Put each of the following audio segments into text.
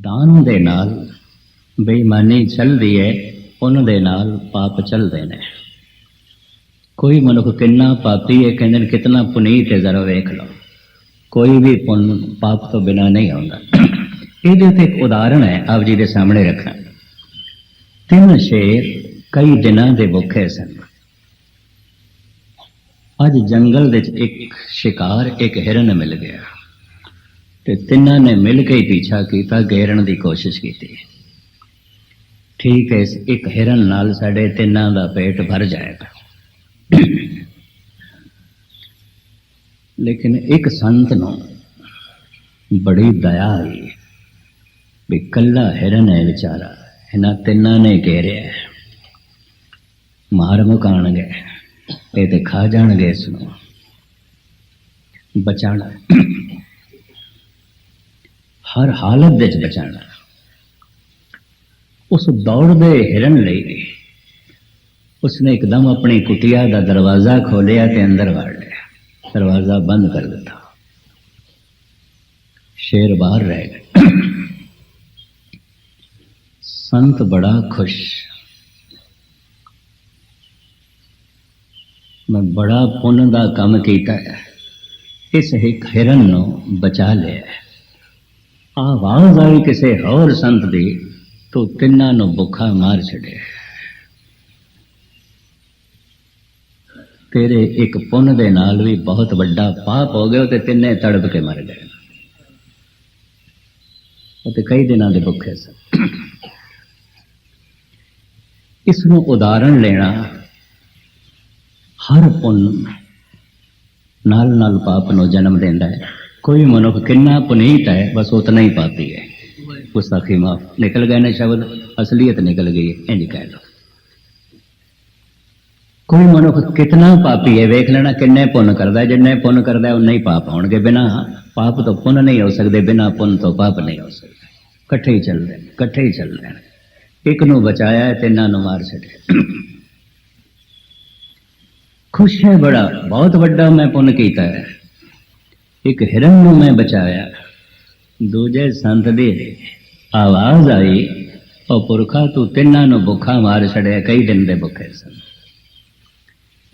ਦਾਨ ਦੇ ਨਾਲ ਬੇਈਮਾਨੀ ਚੱਲਦੀ ਹੈ ਪੁੰਨ ਦੇ ਨਾਲ ਪਾਪ ਚੱਲਦੇ ਨੇ। ਕੋਈ ਮਨੁੱਖ ਕਿੰਨਾ ਪਾਪੀ ਹੈ ਕਹਿੰਦੇ ਨੇ ਕਿਤਨਾ ਪੁਨੀਤ ਹੈ ਜ਼ਰਾ ਵੇਖ ਲਓ। ਕੋਈ ਵੀ ਪੁੰਨ ਪਾਪ ਤੋਂ ਬਿਨਾ ਨਹੀਂ ਆਉਂਦਾ। ਇਹਦੇ ਤੇ ਇੱਕ ਉਦਾਹਰਣ ਹੈ, ਆਪ ਜੀ ਦੇ ਸਾਹਮਣੇ ਰੱਖਣਾ। ਤਿੰਨ ਸ਼ੇਰ ਕਈ ਦਿਨਾਂ ਦੇ ਭੁੱਖੇ ਸਨ। ਅੱਜ ਜੰਗਲ ਵਿੱਚ ਇੱਕ ਸ਼ਿਕਾਰ, ਇੱਕ ਹਿਰਨ ਮਿਲ ਗਿਆ। ਤੇ ਤਿੰਨਾਂ ਨੇ ਮਿਲ ਕੇ ਹੀ ਪਿੱਛਾ ਕੀਤਾ ਘੇਰਨ ਦੀ ਕੋਸ਼ਿਸ਼ ਕੀਤੀ। ਠੀਕ ਹੈ ਇੱਕ ਹਿਰਨ ਨਾਲ ਸਾਡੇ ਤਿੰਨਾਂ ਦਾ ਪੇਟ ਭਰ ਜਾਏਗਾ। ਲੇਕਿਨ ਇੱਕ ਸੰਤ ਨੂੰ ਬੜੀ ਦਇਆ ਆਈ ਵੀ ਕੱਲਾ ਹਿਰਨ ਹੈ ਵਿਚਾਰਾ, ਇਹਨਾਂ ਤਿੰਨਾਂ ਨੇ ਘੇਰਿਆ ਮਾਰ ਮੁਕਾਣਗੇ, ਇਹ ਤੇ ਖਾ ਜਾਣਗੇ ਇਸ ਨੂੰ। ਬਚਾਣਾ। ਹਰ ਹਾਲਤ ਵਿੱਚ ਬਚਾਣਾ ਉਸ ਦੌੜਦੇ ਹਿਰਨ ਲਈ ਉਸਨੇ ਇੱਕਦਮ ਆਪਣੀ ਕੁਟਿਆ ਦਾ ਦਰਵਾਜ਼ਾ ਖੋਲ੍ਹਿਆ ਤੇ ਅੰਦਰ ਵੜ ਲਿਆ। ਦਰਵਾਜ਼ਾ ਬੰਦ ਕਰ ਦਿੱਤਾ। ਸ਼ੇਰ ਬਾਹਰ ਰਹਿ ਗਏ ਸੰਤ ਬੜਾ ਖੁਸ਼। ਮੈਂ ਬੜਾ ਪੁੰਨ ਦਾ ਕੰਮ ਕੀਤਾ ਇਸ ਇੱਕ ਹਿਰਨ ਨੂੰ ਬਚਾ ਲਿਆ ਆਵਾਜ਼ ਆਈ ਕਿਸੇ ਹੋਰ ਸੰਤ ਦੀ ਤੋ ਤਿੰਨਾਂ ਨੂੰ ਭੁੱਖਾ ਮਾਰ ਛੱਡਿਆ ਤੇਰੇ ਇੱਕ ਪੁੰਨ ਦੇ ਨਾਲ ਵੀ ਬਹੁਤ ਵੱਡਾ ਪਾਪ ਹੋ ਗਿਆ ਤੇ ਤਿੰਨੇ ਤੜਪ ਕੇ ਮਰ ਗਏ। ਉਹ ਤੇ ਕਈ ਦਿਨਾਂ ਦੇ ਭੁੱਖੇ ਸਨ। ਇਸ ਨੂੰ ਉਦਾਹਰਣ ਲੈਣਾ, ਹਰ ਪੁੰਨ ਨਾਲ ਨਾਲ ਪਾਪ ਨੂੰ ਜਨਮ ਦਿੰਦਾ ਹੈ। ਕੋਈ ਮਨੁੱਖ ਕਿੰਨਾ ਪੁਨੀਤ ਹੈ ਬਸ ਉਤਨਾ ਹੀ ਪਾਪੀ ਹੈ। ਗੁਸਤਾਖੀ ਮਾਫ ਨਿਕਲ ਗਏ ਨੇ ਸ਼ਬਦ ਅਸਲੀਅਤ ਨਿਕਲ ਗਈ ਹੈ, ਇੰਜ ਕਹਿ ਲਓ। ਕੋਈ ਮਨੁੱਖ ਕਿਤਨਾ ਪਾਪੀ ਹੈ ਵੇਖ ਲੈਣਾ ਕਿੰਨੇ ਪੁੰਨ ਕਰਦਾ ਜਿੰਨੇ ਪੁੰਨ ਕਰਦਾ ਹੈ, ਉਨੇ ਹੀ ਪਾਪ ਹੋਣਗੇ ਬਿਨਾ ਪਾਪ ਤੋਂ ਪੁੰਨ ਨਹੀਂ ਹੋ ਸਕਦੇ ਬਿਨਾ ਪੁੰਨ ਤੋਂ ਪਾਪ ਨਹੀਂ ਹੋ ਸਕਦੇ। ਇਕੱਠੇ ਹੀ ਚੱਲਦੇ ਨੇ ਇਕੱਠੇ ਹੀ ਚੱਲਦੇ ਨੇ। ਇੱਕ ਨੂੰ ਬਚਾਇਆ ਹੈ, ਤਿੰਨਾਂ ਨੂੰ ਮਾਰ ਛੱਡਿਆ ਖੁਸ਼ ਹੈ ਬੜਾ ਬਹੁਤ ਵੱਡਾ ਮੈਂ ਪੁੰਨ ਕੀਤਾ ਹੈ। ਇੱਕ ਹਿਰਨ ਨੂੰ ਮੈਂ ਬਚਾਇਆ। ਦੂਜੇ ਸੰਤ ਦੀ ਆਵਾਜ਼ ਆਈ, ਉਹ ਪੁਰਖਾ ਤੂੰ ਤਿੰਨਾਂ ਨੂੰ ਭੁੱਖਾ ਮਾਰ ਛੜਿਆ ਕਈ ਦਿਨ ਦੇ ਭੁੱਖੇ ਸਨ।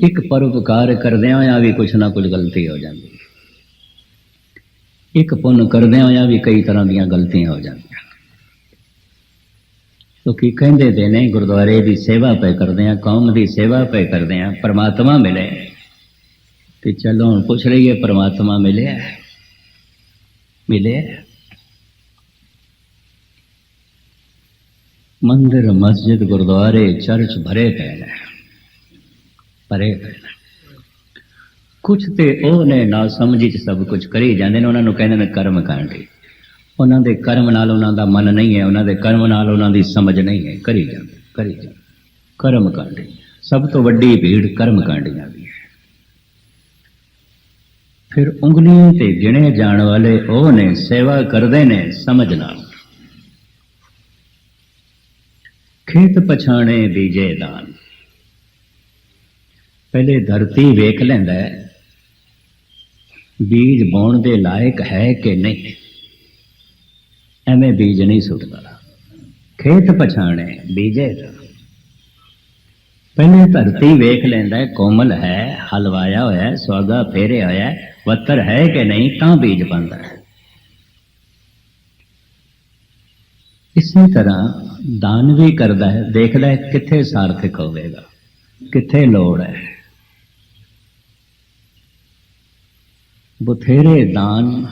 ਇੱਕ ਪਰਉਪਕਾਰ ਕਰਦਿਆਂ ਹੋਇਆ ਵੀ ਕੁਛ ਨਾ ਕੁਝ ਗਲਤੀ ਹੋ ਜਾਂਦੀ। ਇੱਕ ਪੁੰਨ ਕਰਦਿਆਂ ਹੋਇਆਂ ਵੀ ਕਈ ਤਰ੍ਹਾਂ ਦੀਆਂ ਗਲਤੀਆਂ ਹੋ ਜਾਂਦੀਆਂ। ਕਿਉਂਕਿ ਕਹਿੰਦੇ ਤੇ ਨੇ, ਗੁਰਦੁਆਰੇ ਦੀ ਸੇਵਾ ਪੈ ਕਰਦੇ ਆ ਕੌਮ ਦੀ ਸੇਵਾ ਪੈ ਕਰਦੇ ਆ ਪਰਮਾਤਮਾ ਮਿਲੇ। ਤੇ ਚਲੋ ਹੁਣ ਪੁੱਛ ਰਹੀਏ ਪਰਮਾਤਮਾ ਮਿਲਿਆ ਮਿਲਿਆ ਮੰਦਿਰ, ਮਸਜਿਦ, ਗੁਰਦੁਆਰੇ, ਚਰਚ ਭਰੇ ਪਏ ਨੇ। ਭਰੇ ਪਏ ਨੇ। ਕੁਛ ਤੇ ਉਹ ਨੇ ਨਾ ਸਮਝੀ ਚ ਸਭ ਕੁਝ ਕਰੀ ਜਾਂਦੇ ਨੇ, ਉਹਨਾਂ ਨੂੰ ਕਹਿੰਦੇ ਨੇ ਕਰਮ ਕਾਂਡੀ ਉਹਨਾਂ ਦੇ ਕਰਮ ਨਾਲ ਉਹਨਾਂ ਦਾ ਮਨ ਨਹੀਂ ਹੈ, ਉਹਨਾਂ ਦੇ ਕਰਮ ਨਾਲ ਉਹਨਾਂ ਦੀ ਸਮਝ ਨਹੀਂ ਹੈ। ਕਰੀ ਜਾਂਦੇ ਕਰੀ ਜਾਂਦੇ। ਕਰਮ ਕਾਂਡੀ ਸਭ ਤੋਂ ਵੱਡੀ ਭੀੜ ਕਰਮ ਕਾਂਡੀਆਂ ਦੀ ਫਿਰ ਉਂਗਲੀਆਂ ਤੇ ਗਿਣੇ ਜਾਣ ਵਾਲੇ ਉਹ ਨੇ ਸੇਵਾ ਕਰਦੇ ਨੇ ਸਮਝ ਨਾਲ ਖੇਤ ਪਛਾਣੇ ਬੀਜੇ ਦਾਨ। ਪਹਿਲੇ ਧਰਤੀ ਵੇਖ ਲੈਂਦਾ ਹੈ, ਬੀਜ ਬੋਣ ਦੇ ਲਾਇਕ ਹੈ ਕਿ ਨਹੀਂ? ਐਵੇਂ ਬੀਜ ਨਹੀਂ ਸੁੱਟਦਾ। ਖੇਤ ਪਛਾਣੇ ਬੀਜੇ ਦਾਨ। ਪਹਿਲੇ ਧਰਤੀ ਵੇਖ ਲੈਂਦਾ ਕੋਮਲ ਹੈ, ਹਲਵਾਇਆ ਹੋਇਆ ਹੈ ਸਵਾਗਾ ਫੇਰਿਆ ਹੋਇਆ ਹੈ ਵੱਤਰ ਹੈ ਕਿ ਨਹੀਂ ਤਾਂ ਬੀਜ ਪਾਉਂਦਾ ਹੈ। ਇਸੇ ਤਰ੍ਹਾਂ ਦਾਨ ਵੀ ਕਰਦਾ ਹੈ। ਦੇਖਦਾ ਹੈ ਕਿੱਥੇ ਸਾਰਥਕ ਹੋਵੇਗਾ, ਕਿੱਥੇ ਲੋੜ ਹੈ। ਬਥੇਰੇ ਦਾਨ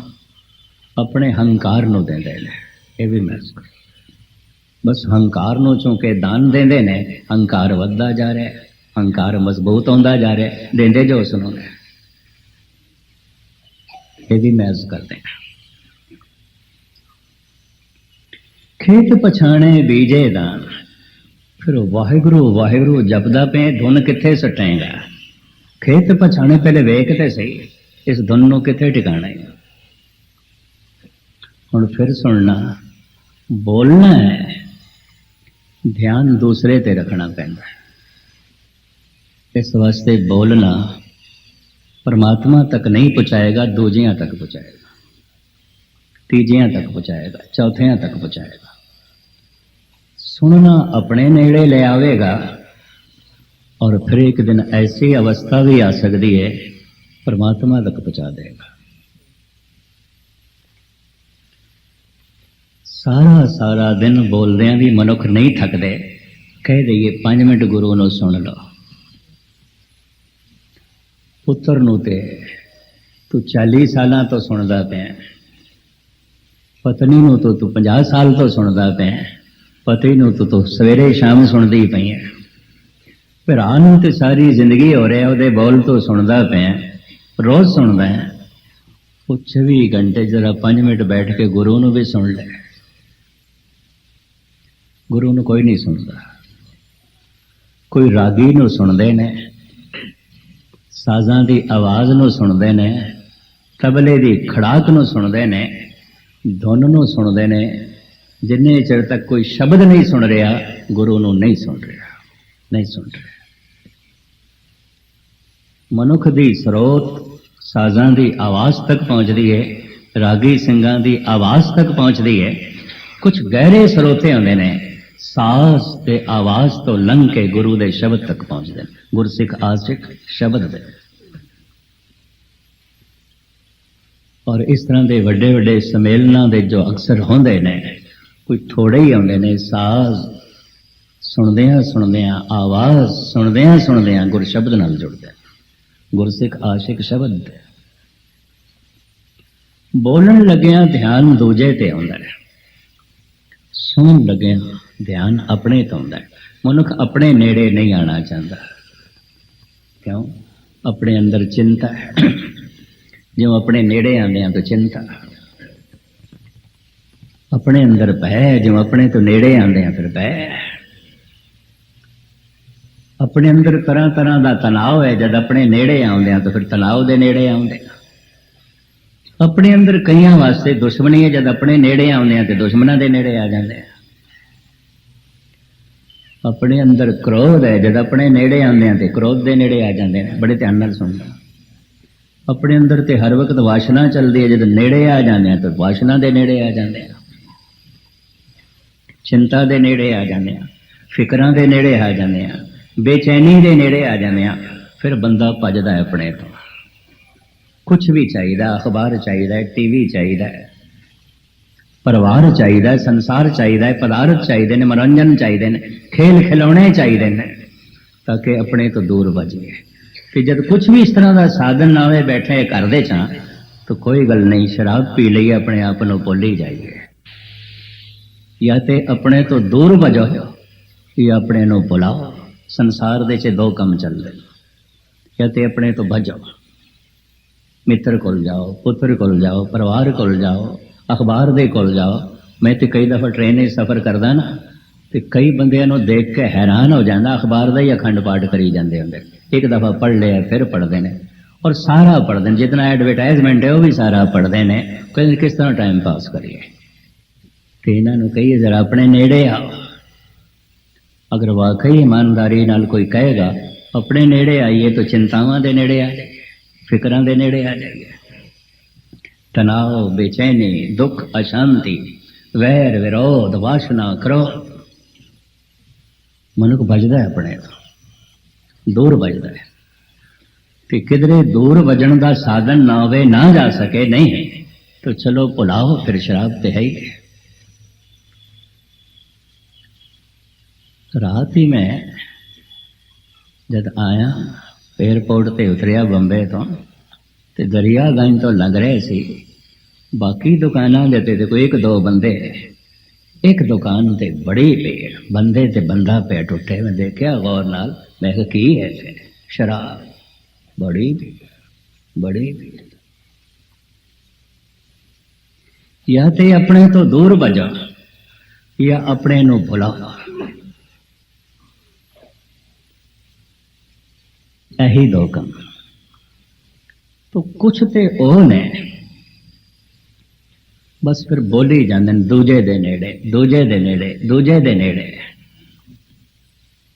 ਆਪਣੇ ਹੰਕਾਰ ਨੂੰ ਦਿੰਦੇ ਨੇ, ਇਹ ਵੀ ਮੈਂ ਬਸ ਹੰਕਾਰ ਨੂੰ ਚੁੰਕੇ ਦਾਨ ਦਿੰਦੇ ਨੇ, ਹੰਕਾਰ ਵੱਧਦਾ ਜਾ ਰਿਹਾ ਹੰਕਾਰ ਮਜ਼ਬੂਤ ਹੁੰਦਾ ਜਾ ਰਿਹਾ ਦਿੰਦੇ ਜੋ ਉਸ ਨੂੰ ਨੇ। ਇਹ ਵੀ ਮਹਿਸੂਸ ਕਰਦੇ ਹਾਂ ਖੇਤ ਪਛਾਣੇ ਬੀਜੇ ਦਾਨ। ਫਿਰ ਵਾਹਿਗੁਰੂ ਵਾਹਿਗੁਰੂ ਜਪਦਾ ਪਏ ਧੁਨ ਕਿੱਥੇ ਸਟੇਗਾ? ਖੇਤ ਪਛਾਣੇ ਪਹਿਲੇ ਵੇਖ ਤੇ ਸਹੀ, ਇਸ ਧੁਨ ਨੂੰ ਕਿੱਥੇ ਟਿਕਾਣਾ? ਹੈ ਹੁਣ ਫਿਰ ਸੁਣਨਾ, ਬੋਲਣਾ ਹੈ, ਧਿਆਨ ਦੂਸਰੇ ਤੇ ਰੱਖਣਾ ਪੈਂਦਾ। ਇਸ ਵਾਸਤੇ ਬੋਲਣਾ ਪਰਮਾਤਮਾ ਤੱਕ ਨਹੀਂ ਪਹੁੰਚਾਏਗਾ, ਦੂਜਿਆਂ ਤੱਕ ਪਹੁੰਚਾਏਗਾ। ਤੀਜਿਆਂ ਤੱਕ ਪਹੁੰਚਾਏਗਾ, ਚੌਥਿਆਂ ਤੱਕ ਪਹੁੰਚਾਏਗਾ। ਸੁਣਨਾ ਆਪਣੇ ਨੇੜੇ ਲੈ ਆਵੇਗਾ ਔਰ ਫਿਰ ਇੱਕ ਦਿਨ ਐਸੀ ਅਵਸਥਾ ਵੀ ਆ ਸਕਦੀ ਹੈ ਪਰਮਾਤਮਾ ਤੱਕ ਪਹੁੰਚਾ ਦੇਗਾ। ਸਾਰਾ ਸਾਰਾ ਦਿਨ ਬੋਲਦਿਆਂ ਵੀ ਮਨੁੱਖ ਨਹੀਂ ਥੱਕਦੇ। ਕਹਿ ਦਈਏ 5 ਮਿੰਟ ਗੁਰੂ ਨੂੰ ਸੁਣ ਲਓ। ਪੁੱਤਰ ਨੂੰ ਤੇ ਤੂੰ 40 ਸਾਲਾਂ ਤੋਂ ਸੁਣਦਾ ਪਿਆ ਪਤਨੀ ਨੂੰ ਤਾਂ ਤੂੰ 50 ਸਾਲ ਤੋਂ ਸੁਣਦਾ ਪਿਆ ਪਤੀ ਨੂੰ ਤਾਂ ਤੂੰ ਸਵੇਰੇ ਸ਼ਾਮ ਸੁਣਦੀ ਪਈ ਹੈ। ਭਰਾ ਨੂੰ ਤੇ ਸਾਰੀ ਜ਼ਿੰਦਗੀ ਹੋ ਰਿਹਾ, ਉਹਦੇ ਬੋਲ ਤੋਂ ਸੁਣਦਾ ਪਿਆ ਰੋਜ਼ ਸੁਣਦਾ ਹੈ। ਉਹ 24 ਘੰਟੇ ਜਰਾ 5 ਮਿੰਟ ਬੈਠ ਕੇ ਗੁਰੂ ਨੂੰ ਵੀ ਸੁਣ ਲੈ। ਗੁਰੂ ਨੂੰ ਕੋਈ ਨਹੀਂ ਸੁਣਦਾ। ਕੋਈ ਰਾਗੀ ਨੂੰ ਸੁਣਦੇ ਨੇ। ਸਾਜ਼ਾਂ ਦੀ ਆਵਾਜ਼ ਨੂੰ ਸੁਣਦੇ ਨੇ, ਤਬਲੇ ਦੀ ਖੜਾਕ ਨੂੰ ਸੁਣਦੇ ਨੇ, ਧੁਨ ਨੂੰ ਸੁਣਦੇ ਨੇ, ਜਿੰਨੇ ਚਿਰ ਤੱਕ ਕੋਈ ਸ਼ਬਦ ਨਹੀਂ ਸੁਣ ਰਿਹਾ, ਗੁਰੂ ਨੂੰ ਨਹੀਂ ਸੁਣ ਰਿਹਾ, ਨਹੀਂ ਸੁਣ ਰਿਹਾ। ਮਨੁੱਖ ਦੀ ਸਰੋਤ ਸਾਜ਼ਾਂ ਦੀ ਆਵਾਜ਼ ਤੱਕ ਪਹੁੰਚਦੀ ਹੈ ਰਾਗੀ ਸਿੰਘਾਂ ਦੀ ਆਵਾਜ਼ ਤੱਕ ਪਹੁੰਚਦੀ ਹੈ ਕੁਝ ਗਹਿਰੇ ਸਰੋਤੇ ਹੁੰਦੇ ਨੇ ਸਾਜ਼ ਤੇ ਆਵਾਜ਼ ਤੋਂ ਲੰਘ ਕੇ ਗੁਰੂ ਦੇ ਸ਼ਬਦ ਤੱਕ ਪਹੁੰਚਦੇ ਨੇ। ਗੁਰਸਿੱਖ ਆਸਿਕ ਸ਼ਬਦ ਦੇ। ਔਰ ਇਸ ਤਰ੍ਹਾਂ ਦੇ ਵੱਡੇ ਵੱਡੇ ਸੰਮੇਲਨਾਂ ਦੇ ਜੋ ਅਕਸਰ ਹੁੰਦੇ ਨੇ, ਕੋਈ ਥੋੜੇ ਹੀ ਆਉਂਦੇ ਨੇ, ਸਾਜ਼ ਸੁਣਦਿਆਂ ਸੁਣਦਿਆਂ, ਆਵਾਜ਼ ਸੁਣਦਿਆਂ ਸੁਣਦਿਆਂ ਗੁਰ ਸ਼ਬਦ ਨਾਲ ਜੁੜਦੇ ਗੁਰਸਿੱਖ ਆਸ਼ਿਕ ਸ਼ਬਦ ਬੋਲਣ ਲੱਗਿਆਂ ਧਿਆਨ ਦੂਜੇ ਤੇ ਆਉਂਦਾ ਹੈ। ਸੁਣਨ ਲੱਗਿਆਂ ਧਿਆਨ ਆਪਣੇ ਤੋਂ ਆਉਂਦਾ ਮਨੁੱਖ ਆਪਣੇ ਨੇੜੇ ਨਹੀਂ ਆਣਾ ਚਾਹੁੰਦਾ। ਕਿਉਂ? ਆਪਣੇ ਅੰਦਰ ਚਿੰਤਾ ਹੈ। ਜਿਉਂ ਆਪਣੇ ਨੇੜੇ ਆਉਂਦੇ ਆ ਤਾਂ ਚਿੰਤਾ। ਆਪਣੇ ਅੰਦਰ ਭੈ, ਜਿਉਂ ਆਪਣੇ ਤੋਂ ਨੇੜੇ ਆਉਂਦੇ ਆ ਫਿਰ ਭੈ। ਆਪਣੇ ਅੰਦਰ ਤਰ੍ਹਾਂ ਤਰ੍ਹਾਂ ਦਾ ਤਣਾਅ ਹੈ, ਜਦ ਆਪਣੇ ਨੇੜੇ ਆਉਂਦੇ ਆ ਤਾਂ ਫਿਰ ਤਣਾਅ ਦੇ ਨੇੜੇ ਆਉਂਦੇ। ਆ ਆਪਣੇ ਅੰਦਰ ਕਈਆਂ ਵਾਸਤੇ ਦੁਸ਼ਮਣੀ ਹੈ, ਜਦ ਆਪਣੇ ਨੇੜੇ ਆਉਂਦੇ ਆ ਤੇ ਦੁਸ਼ਮਣਾਂ ਦੇ ਨੇੜੇ ਆ ਜਾਂਦੇ। ਆ ਆਪਣੇ ਅੰਦਰ ਕ੍ਰੋਧ ਹੈ, ਜਦ ਆਪਣੇ ਨੇੜੇ ਆਉਂਦੇ ਆ ਤੇ ਕ੍ਰੋਧ ਦੇ ਨੇੜੇ ਆ ਜਾਂਦੇ ਨੇ ਬੜੇ ਧਿਆਨ ਨਾਲ ਸੁਣਨਾ। ਆਪਣੇ ਅੰਦਰ ਤੇ ਹਰ ਵਕਤ ਵਾਸ਼ਨਾ ਚੱਲਦੀ ਹੈ, ਜਦ ਨੇੜੇ ਆ ਜਾਂਦੇ ਆ ਤਾਂ ਵਾਸ਼ਨਾ ਦੇ ਨੇੜੇ ਆ ਜਾਂਦੇ ਆ ਚਿੰਤਾ ਦੇ ਨੇੜੇ ਆ ਜਾਂਦੇ ਆ ਫਿਕਰਾਂ ਦੇ ਨੇੜੇ ਆ ਜਾਂਦੇ ਆ ਬੇਚੈਨੀ ਦੇ ਨੇੜੇ ਆ ਜਾਂਦੇ ਆ ਫਿਰ ਬੰਦਾ ਭੱਜਦਾ ਹੈ ਆਪਣੇ ਤੋਂ। ਕੁਝ ਵੀ ਚਾਹੀਦਾ, ਅਖਬਾਰ ਚਾਹੀਦਾ ਹੈ ਟੀਵੀ ਚਾਹੀਦਾ ਪਰਿਵਾਰ ਚਾਹੀਦਾ ਹੈ, ਸੰਸਾਰ ਚਾਹੀਦਾ ਹੈ, ਪਦਾਰਥ ਚਾਹੀਦੇ ਨੇ, ਮਨੋਰੰਜਨ ਚਾਹੀਦੇ ਨੇ, ਖੇਲ ਖਿਡੌਣੇ ਚਾਹੀਦੇ ਨੇ, ਤਾਂ ਕਿ ਆਪਣੇ ਤੋਂ ਦੂਰ ਬਚੀਏ ਕਿ ਜਦ ਕੁਝ ਵੀ ਇਸ ਤਰ੍ਹਾਂ ਦਾ ਸਾਧਨ ਨਾ ਹੋਵੇ ਬੈਠੇ ਕਰਦੇ ਚਾਂ, ਤਾਂ ਕੋਈ ਗੱਲ ਨਹੀਂ, ਸ਼ਰਾਬ ਪੀ ਲਈ ਆਪਣੇ ਆਪ ਨੂੰ ਭੁੱਲ ਹੀ ਜਾਈਏ। ਜਾਂ ਤੇ ਆਪਣੇ ਤੋਂ ਦੂਰ ਭਜੋ ਜਾਂ ਆਪਣੇ ਨੂੰ ਭੁਲਾਓ, ਸੰਸਾਰ ਦੇ ਚ ਦੋ ਕੰਮ ਚੱਲਦੇ ਨੇ। ਜਾਂ ਤੇ ਆਪਣੇ ਤੋਂ ਭਜੋ ਮਿੱਤਰ ਕੋਲ ਜਾਓ, ਪੁੱਤਰ ਕੋਲ ਜਾਓ, ਪਰਿਵਾਰ ਕੋਲ ਜਾਓ ਅਖਬਾਰ ਦੇ ਕੋਲ ਜਾਓ। ਮੈਂ ਤੇ ਕਈ ਦਫਾ ਟ੍ਰੇਨ 'ਚ ਸਫ਼ਰ ਕਰਦਾ ਨਾ, ਤੇ ਕਈ ਬੰਦਿਆਂ ਨੂੰ ਦੇਖ ਕੇ ਹੈਰਾਨ ਹੋ ਜਾਂਦਾ, ਅਖਬਾਰ ਦਾ ਹੀ ਅਖੰਡ ਪਾਠ ਕਰੀ ਜਾਂਦੇ ਹੁੰਦੇ। ਇੱਕ ਦਫਾ ਪੜ੍ਹ ਲਿਆ, ਫਿਰ ਪੜ੍ਹਦੇ ਨੇ। ਔਰ ਸਾਰਾ ਪੜ੍ਹਦੇ ਨੇ, ਜਿਤਨਾ ਐਡਵਰਟਾਈਜ਼ਮੈਂਟ ਹੈ, ਉਹ ਵੀ ਸਾਰਾ ਪੜ੍ਹਦੇ ਨੇ। ਕਹਿੰਦੇ ਕਿਸ ਤਰ੍ਹਾਂ ਟਾਈਮ ਪਾਸ ਕਰੀਏ? ਤੇ ਇਹਨਾਂ ਨੂੰ ਕਹੀਏ, ਜਰਾ ਆਪਣੇ ਨੇੜੇ ਆਓ। ਅਗਰ ਵਾਕਈ ਇਮਾਨਦਾਰੀ ਨਾਲ ਕੋਈ ਕਹੇਗਾ, ਆਪਣੇ ਨੇੜੇ ਆਈਏ ਤਾਂ ਚਿੰਤਾਵਾਂ ਦੇ ਨੇੜੇ ਆ ਜਾਈਏ, ਫਿਕਰਾਂ ਦੇ ਨੇੜੇ ਆ ਜਾਈਏ। ਤਣਾਅ ਬੇਚੈਨੀ, ਦੁੱਖ ਅਸ਼ਾਂਤੀ, ਵੈਰ ਵਿਰੋਧ, ਵਾਸ਼ਨਾ ਕ੍ਰੋਧ ਮਨੁੱਖ ਭਜਦਾ ਹੈ ਆਪਣੇ ਤੋਂ, ਦੂਰ ਭਜਦਾ ਹੈ। ਤੇ ਕਿਧਰੇ ਦੂਰ ਵਜਣ ਦਾ ਸਾਧਨ ਨਾ ਹੋਵੇ, ਨਾ ਜਾ ਸਕੇ, ਨਹੀਂ ਹੈ। ਤਾਂ ਚਲੋ ਭੁਲਾਓ, ਫਿਰ ਸ਼ਰਾਬ ਤੇ ਹੈ ਹੀ ਰਾਤ ਹੀ ਮੈਂ ਜਦ ਆਇਆ 에어ਪੋਰਟ ਤੇ ਉਤਰਿਆ ਬੰਬੇ ਤੋਂ ਤੇ ਦਰਿਆਗੰਜ ਤੋਂ ਲੰਘ ਰਹੇ ਸੀ। ਬਾਕੀ ਦੁਕਾਨਾਂ ਦੇ ਤੇ ਕੋਈ ਇੱਕ ਦੋ ਬੰਦੇ, ਇੱਕ ਦੁਕਾਨ ਤੇ ਬੜੀ ਭੀੜ, ਬੰਦੇ ਤੇ ਬੰਦਾ ਪੈ ਟੁੱਟੇ ਮੈਂ ਦੇਖਿਆ ਗੌਰ ਨਾਲ, ਮੈਂ ਕਿਹਾ, ਕੀ ਹੈ ਇੱਥੇ? ਸ਼ਰਾਬ। ਬੜੀ ਭੀੜ ਬੜੀ ਭੀੜ। ਜਾਂ ਤੇ ਆਪਣੇ ਤੋਂ ਦੂਰ ਭਜੋ ਜਾਂ ਆਪਣੇ ਨੂੰ ਭੁਲਾਓ। ਇਹੀ ਦੋ ਕੰਮ। ਤੋ ਕੁਛ ਤੇ ਉਹ ਨੇ। ਬਸ ਫਿਰ ਬੋਲੀ ਜਾਂਦੇ ਨੇ ਦੂਜੇ ਦੇ ਨੇੜੇ, ਦੂਜੇ ਦੇ ਨੇੜੇ, ਦੂਜੇ ਦੇ ਨੇੜੇ।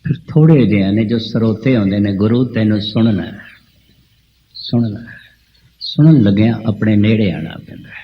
ਫਿਰ ਥੋੜੇ ਜਿਹੇ ਨੇ ਜੋ ਸਰੋਤੇ ਹੁੰਦੇ ਨੇ, ਗੁਰੂ ਤੈਨੂੰ ਸੁਣਨਾ ਸੁਣਨਾ, ਸੁਣਨ ਲੱਗਿਆ ਆਪਣੇ ਨੇੜੇ ਆਣਾ ਪੈਂਦਾ।